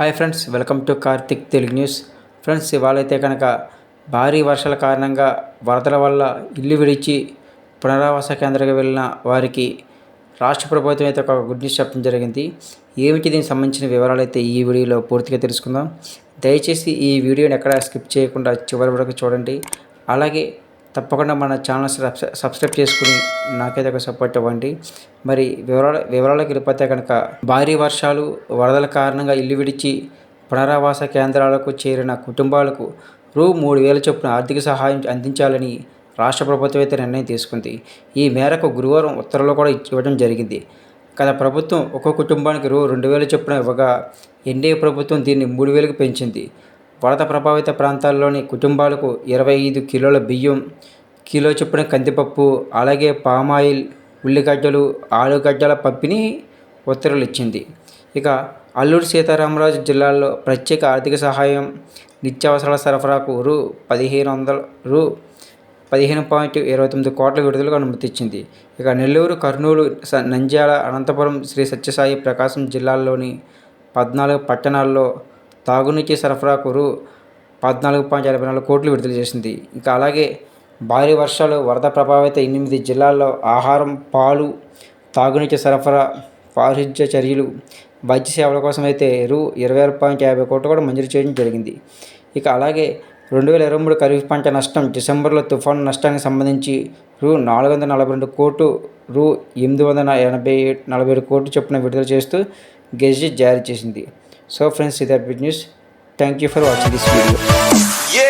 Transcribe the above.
Hi friends welcome to Karthik Telugu news. Friends ఇవాళైతే కనుక భారీ వర్షాల కారణంగా వరదల వల్ల ఇల్లు విడిచి పునరావాస కేంద్రానికి వెళ్ళిన వారికి రాష్ట్ర ప్రభుత్వం అయితే ఒక గుడ్ న్యూస్ చెప్పడం జరిగింది. ఏమిటి దీనికి సంబంధించిన వివరాలు అయితే ఈ వీడియోలో పూర్తిగా తెలుసుకుందాం. దయచేసి ఈ వీడియోని ఎక్కడ స్కిప్ చేయకుండా చివరి వరకు చూడండి. అలాగే తప్పకుండా మన ఛానల్ సబ్స్క్రైబ్ చేసుకుని నాకైతే ఒక సపోర్ట్ ఇవ్వండి. మరి వివరాల వివరాలకు వెళ్ళిపోతే కనుక భారీ వర్షాలు వరదల కారణంగా ఇల్లు విడిచి పునరావాస కేంద్రాలకు చేరిన కుటుంబాలకు రూ మూడు వేల చొప్పున ఆర్థిక సహాయం అందించాలని రాష్ట్ర ప్రభుత్వం అయితే నిర్ణయం తీసుకుంది. ఈ మేరకు గురువారం ఉత్తర్వులు కూడా ఇవ్వడం జరిగింది. గత ప్రభుత్వం ఒక్కో కుటుంబానికి రూ రెండు వేల చొప్పున ఇవ్వగా ఎన్డీఏ ప్రభుత్వం దీన్ని మూడు వేలకు పెంచింది. వరద ప్రభావిత ప్రాంతాల్లోని కుటుంబాలకు ఇరవై ఐదు కిలోల బియ్యం కిలో చొప్పున కందిపప్పు అలాగే పామాయిల్ ఉల్లిగడ్డలు ఆలుగడ్డల పంపిణీ ఉత్తర్వులు ఇచ్చింది ఇక అల్లూరు సీతారామరాజు జిల్లాలో ప్రత్యేక ఆర్థిక సహాయం నిత్యావసరాల సరఫరాకు రూ పదిహేను వందల రూ పదిహేను పాయింట్ ఇరవై తొమ్మిది కోట్ల విడుదలకు అనుమతి ఇచ్చింది ఇక నెల్లూరు కర్నూలు నంద్యాల అనంతపురం శ్రీ సత్యసాయి ప్రకాశం జిల్లాల్లోని పద్నాలుగు పట్టణాల్లో తాగునీటి సరఫరాకు రూ పద్నాలుగు పాయింట్ ఎనభై నాలుగు కోట్లు విడుదల చేసింది. ఇంకా అలాగే భారీ వర్షాలు వరద ప్రభావిత ఎనిమిది జిల్లాల్లో ఆహారం పాలు తాగునీటి సరఫరా పారిశుధ్య చర్యలు వైద్య సేవల కోసం అయితే రూ ఇరవై ఆరు పాయింట్ యాభై కోట్లు కూడా మంజూరు చేయడం జరిగింది. ఇక అలాగే రెండు వేల ఇరవై మూడు ఖరీఫ్ పంట నష్టం డిసెంబర్లో తుఫాను నష్టానికి సంబంధించి రూ నాలుగు వందల నలభై రెండు కోట్లు రూ ఎనిమిది వందల ఎనభై నలభై ఏడు కోట్లు చొప్పున విడుదల చేస్తూ గెజిట్ జారీ చేసింది. So friends, see that good news, thank you for watching this video. Yeah.